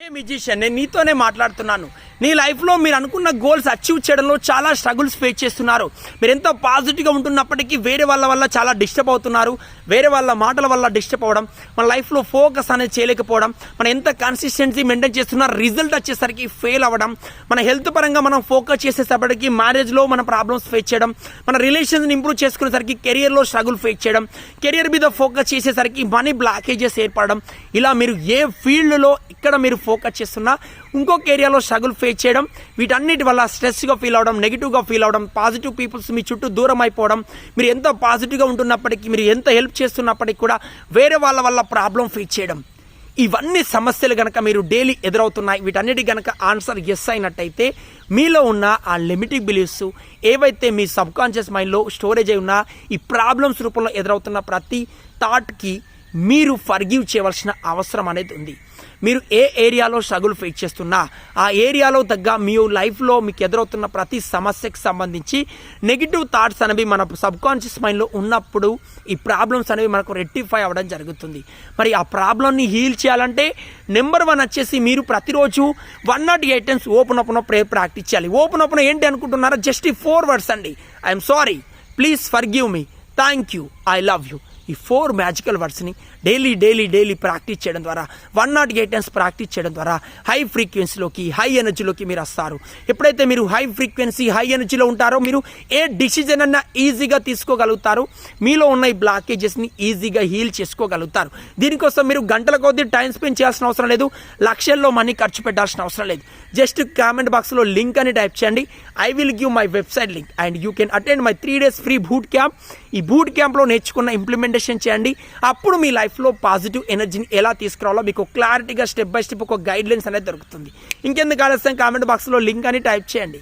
ఏ musician నేను నీతోనే మాట్లాడుతున్నాను నీ లైఫ్లో మీరు అనుకున్న గోల్స్ అచీవ్ చేయడంలో చాలా స్ట్రగుల్స్ ఫేస్ చేస్తున్నారు. మీరు ఎంతో పాజిటివ్గా ఉంటున్నప్పటికీ వేరే వాళ్ళ వల్ల చాలా డిస్టర్బ్ అవుతున్నారు. వేరే వాళ్ళ మాటల వల్ల డిస్టర్బ్ అవ్వడం మన లైఫ్లో ఫోకస్ అనేది చేయలేకపోవడం మనం ఎంత కన్సిస్టెన్సీ మెయింటైన్ చేస్తున్నా రిజల్ట్ వచ్చేసరికి ఫెయిల్ అవ్వడం మన హెల్త్ పరంగా మనం ఫోకస్ చేసేటప్పటికి మ్యారేజ్లో మన ప్రాబ్లమ్స్ ఫేస్ చేయడం మన రిలేషన్స్ని ఇంప్రూవ్ చేసుకునేసరికి కెరియర్లో స్ట్రగుల్ ఫేస్ చేయడం కెరియర్ మీద ఫోకస్ చేసేసరికి మనీ బ్లాకేజెస్ ఏర్పడడం. ఇలా మీరు ఏ ఫీల్డ్లో ఇక్కడ మీరు ఫోకస్ చేస్తున్నా ఇంకొక ఏరియాలో స్ట్రగుల్ ఫేస్ చేయడం వీటన్నిటి వల్ల స్ట్రెస్గా ఫీల్ అవడం నెగిటివ్గా ఫీల్ అవడం పాజిటివ్ పీపుల్స్ మీ చుట్టూ దూరం అయిపోవడం మీరు ఎంత పాజిటివ్గా ఉంటున్నప్పటికీ మీరు ఎంత హెల్ప్ చేస్తున్నప్పటికీ కూడా వేరే వాళ్ళ వల్ల ప్రాబ్లం ఫేస్ చేయడం. ఇవన్నీ సమస్యలు కనుక మీరు డైలీ ఎదురవుతున్నాయి వీటన్నిటి కనుక ఆన్సర్ ఎస్ అయినట్టయితే మీలో ఉన్న ఆ లిమిటింగ్ బిలీఫ్స్ ఏవైతే మీ సబ్ కాన్షియస్ మైండ్లో స్టోరేజ్ అయి ఉన్న ఈ ప్రాబ్లమ్స్ రూపంలో ఎదురవుతున్న ప్రతి థాట్కి మీరు ఫర్గివ్ చేయవలసిన అవసరం అనేది ఉంది. మీరు ఏ ఏరియాలో స్ట్రగుల్ ఫేస్ చేస్తున్నా ఆ ఏరియాలో తగ్గ మీ లైఫ్లో మీకు ఎదురవుతున్న ప్రతి సమస్యకు సంబంధించి నెగిటివ్ థాట్స్ అనేవి మన సబ్ కాన్షియస్ మైండ్లో ఉన్నప్పుడు ఈ ప్రాబ్లమ్స్ అనేవి మనకు రెట్టిఫై అవ్వడం జరుగుతుంది. మరి ఆ ప్రాబ్లమ్ని హీల్ చేయాలంటే నెంబర్ వన్ వచ్చేసి మీరు ప్రతిరోజు one not eight times open open pray practice చేయాలి. ఓపెన్ ఓపెన్ ఏంటి అనుకుంటున్నారా జస్ట్ ఈ ఫోర్ వర్డ్స్ అండి. I'm sorry please forgive me thank you I love you ఈ ఫోర్ మ్యాజికల్ వర్డ్స్ని డైలీ డైలీ డైలీ ప్రాక్టీస్ చేయడం ద్వారా one not eight times practice చేయడం ద్వారా హై ఫ్రీక్వెన్సీలోకి హై ఎనర్జీలోకి మీరు వస్తారు. ఎప్పుడైతే మీరు హై ఫ్రీక్వెన్సీ హై ఎనర్జీలో ఉంటారో మీరు ఏ డిసిజన్ అన్నా ఈజీగా తీసుకోగలుగుతారు. మీలో ఉన్న ఈ బ్లాకేజెస్ని ఈజీగా హీల్ చేసుకోగలుగుతారు. దీనికోసం మీరు గంటల కొద్దీ టైం స్పెండ్ చేయాల్సిన అవసరం లేదు. లక్షల్లో మనీ ఖర్చు పెట్టాల్సిన అవసరం లేదు. జస్ట్ కామెంట్ బాక్స్లో లింక్ అని టైప్ చేయండి. I will give my website link and you can attend my three days free boot camp. ఈ బూట్ క్యాంప్లో నేర్చుకున్న ఇంప్లిమెంటేషన్ చేయండి. అప్పుడు మీ లైఫ్లో పాజిటివ్ ఎనర్జీని ఎలా తీసుకురావాలో మీకు క్లారిటీగా స్టెప్ బై స్టెప్ ఒక గైడ్ లైన్స్ అనేది దొరుకుతుంది. ఇంకెందుకు ఆలస్యం? కామెంట్ బాక్స్లో లింక్ అని టైప్ చేయండి.